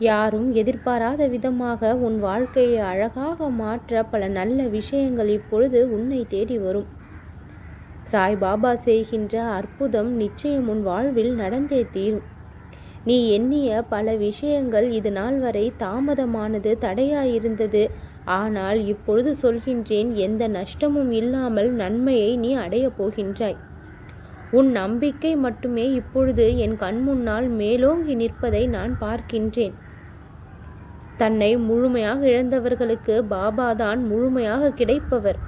யாரும் எதிர்பாராத விதமாக உன் வாழ்க்கையை அழகாக மாற்ற பல நல்ல விஷயங்கள் இப்பொழுது உன்னை தேடி வரும். சாய்பாபா செய்கின்ற அற்புதம் நிச்சயம் உன் வாழ்வில் நடந்தே தீரும். நீ எண்ணிய பல விஷயங்கள் இது நாள் வரை தாமதமானது தடையாயிருந்தது. ஆனால் இப்பொழுது சொல்கின்றேன் எந்த நஷ்டமும் இல்லாமல் நன்மையை நீ அடையப் போகின்றாய். உன் நம்பிக்கை மட்டுமே இப்பொழுது என் கண்முன்னால் மேலோங்கி நிற்பதை நான் பார்க்கின்றேன். தன்னை முழுமையாக இழந்தவர்களுக்கு பாபாதான் முழுமையாக கிடைப்பவர்.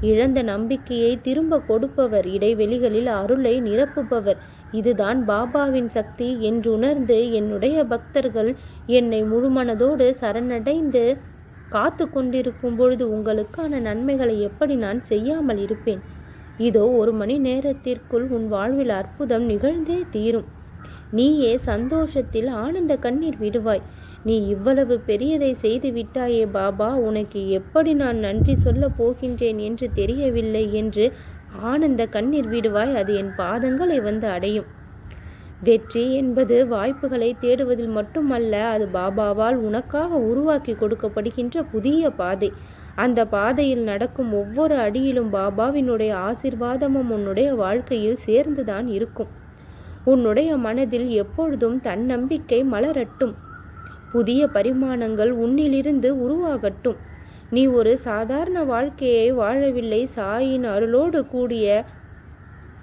இழந்த நம்பிக்கையை திரும்ப கொடுப்பவர். இடைவெளிகளில் அருளை நிரப்புபவர். இதுதான் பாபாவின் சக்தி என்று உணர்ந்து என்னுடைய பக்தர்கள் என்னை முழுமனதோடு சரணடைந்து காத்து கொண்டிருக்கும் பொழுது உங்களுக்கான நன்மைகளை எப்படி நான் செய்யாமல் இருப்பேன்? இதோ ஒரு மணி நேரத்திற்குள் உன் வாழ்வில் அற்புதம் நிகழ்ந்தே தீரும். நீயே சந்தோஷத்தில் ஆனந்த கண்ணீர் விடுவாய். நீ இவ்வளவு பெரியதை செய்து விட்டாயே பாபா உனக்கு எப்படி நான் நன்றி சொல்லப் போகின்றேன் என்று தெரியவில்லை என்று ஆனந்த கண்ணீர் விடுவாய் அது என் பாதங்களை வந்து அடையும். வெற்றி என்பது வாய்ப்புகளை தேடுவதில் மட்டுமல்ல அது பாபாவால் உனக்காக உருவாக்கி கொடுக்கப்படுகின்ற புதிய பாதை. அந்த பாதையில் நடக்கும் ஒவ்வொரு அடியிலும் பாபாவினுடைய ஆசிர்வாதமும் உன்னுடைய வாழ்க்கையில் சேர்ந்துதான் இருக்கும். உன்னுடைய மனதில் எப்பொழுதும் தன்னம்பிக்கை மலரட்டும். புதிய பரிமாணங்கள் உன்னிலிருந்து உருவாகட்டும். நீ ஒரு சாதாரண வாழ்க்கையை வாழவில்லை. சாயின் அருளோடு கூடிய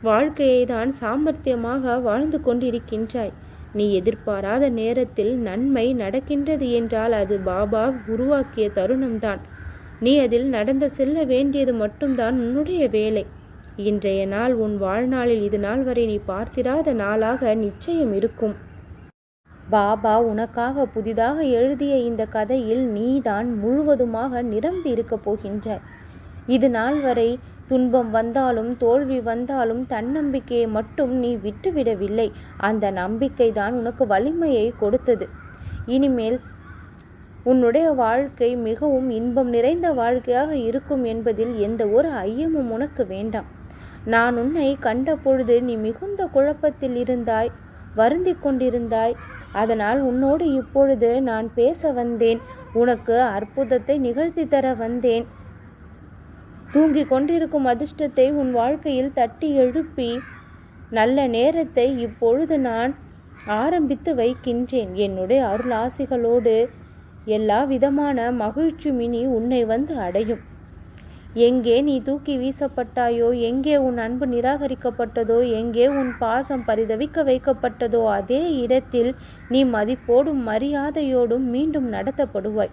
வாழ்க்கையை தான் சாமர்த்தியமாக வாழ்ந்து கொண்டிருக்கின்றாய். நீ எதிர்பாராத நேரத்தில் நன்மை நடக்கின்றது என்றால் அது பாபா உருவாக்கிய தருணம்தான். நீ அதில் நடந்து செல்ல வேண்டியது மட்டும்தான் உன்னுடைய வேலை. இன்றைய நாள் உன் வாழ்நாளில் இது நாள் வரை நீ பார்த்திராத நாளாக நிச்சயம் இருக்கும். பாபா உனக்காக புதிதாக எழுதிய இந்த கதையில் நீதான் முழுவதுமாக நிரம்பி இருக்கப் போகின்றாய். இது நாள் வரை துன்பம் வந்தாலும் தோல்வி வந்தாலும் தன்னம்பிக்கையை மட்டும் நீ விட்டுவிடவில்லை. அந்த நம்பிக்கை தான் உனக்கு வலிமையை கொடுத்தது. இனிமேல் உன்னுடைய வாழ்க்கை மிகவும் இன்பம் நிறைந்த வாழ்க்கையாக இருக்கும் என்பதில் எந்த ஒரு ஐயமும் உனக்கு வேண்டாம். நான் உன்னை கண்ட பொழுது நீ மிகுந்த குழப்பத்தில் இருந்தாய். வருந்தி கொண்டிருந்தாய். அதனால் உன்னோடு இப்பொழுது நான் பேச வந்தேன். உனக்கு அற்புதத்தை நிகழ்த்தி தர வந்தேன். தூங்கிக் கொண்டிருக்கும் அதிர்ஷ்டத்தை உன் வாழ்க்கையில் தட்டி எழுப்பி நல்ல நேரத்தை இப்பொழுது நான் ஆரம்பித்து வைக்கின்றேன். என்னுடைய அருள் ஆசிகளோடு எல்லா விதமான மகிழ்ச்சி மினி உன்னை வந்து அடையும். எங்கே நீ தூக்கி வீசப்பட்டாயோ? எங்கே உன் அன்பு நிராகரிக்கப்பட்டதோ? எங்கே உன் பாசம் பரிதவிக்க வைக்கப்பட்டதோ? அதே இடத்தில் நீ மதிப்போடும் மரியாதையோடும் மீண்டும் நடத்தப்படுவாய்.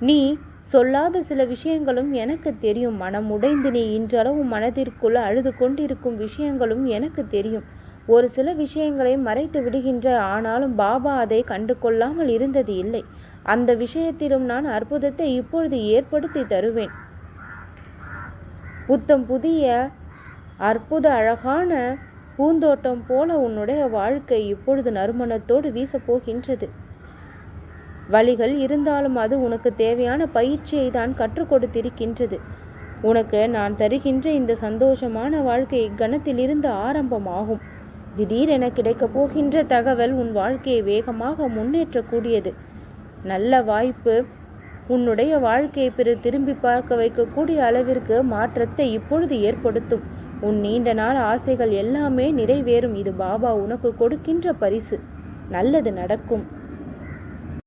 நீ சொல்லாத சில விஷயங்களும் எனக்கு தெரியும். மனம் உடைந்து நீ இன்றளவு மனதிற்குள் அழுது கொண்டிருக்கும் விஷயங்களும் எனக்கு தெரியும். ஒரு சில விஷயங்களை மறைத்து விடுகின்ற ஆனாலும் பாபா அதை கண்டு கொள்ளாமல் இருந்தது இல்லை. அந்த விஷயத்திலும் நான் அற்புதத்தை இப்பொழுது ஏற்படுத்தி தருவேன். புத்தம் புதிய அற்புத அழகான பூந்தோட்டம் போல உன்னுடைய வாழ்க்கை இப்பொழுது நறுமணத்தோடு வீசப்போகின்றது. வழிகள் இருந்தாலும் அது உனக்கு தேவையான பயிற்சியை தான் கற்றுக் கொடுத்திருக்கின்றது. உனக்கு நான் தருகின்ற இந்த சந்தோஷமான வாழ்க்கை கணத்திலிருந்து ஆரம்பமாகும். திடீரென கிடைக்கப் போகின்ற தகவல் உன் வாழ்க்கையை வேகமாக முன்னேற்றக்கூடியது. நல்ல வாய்ப்பு. உன்னுடைய வாழ்க்கையை பிற திரும்பி பார்க்க வைக்கக்கூடிய அளவிற்கு மாற்றத்தை இப்பொழுது ஏற்படுத்தும். உன் நீண்ட நாள் ஆசைகள் எல்லாமே நிறைவேறும். இது பாபா உனக்கு கொடுக்கின்ற பரிசு. நல்லது நடக்கும்.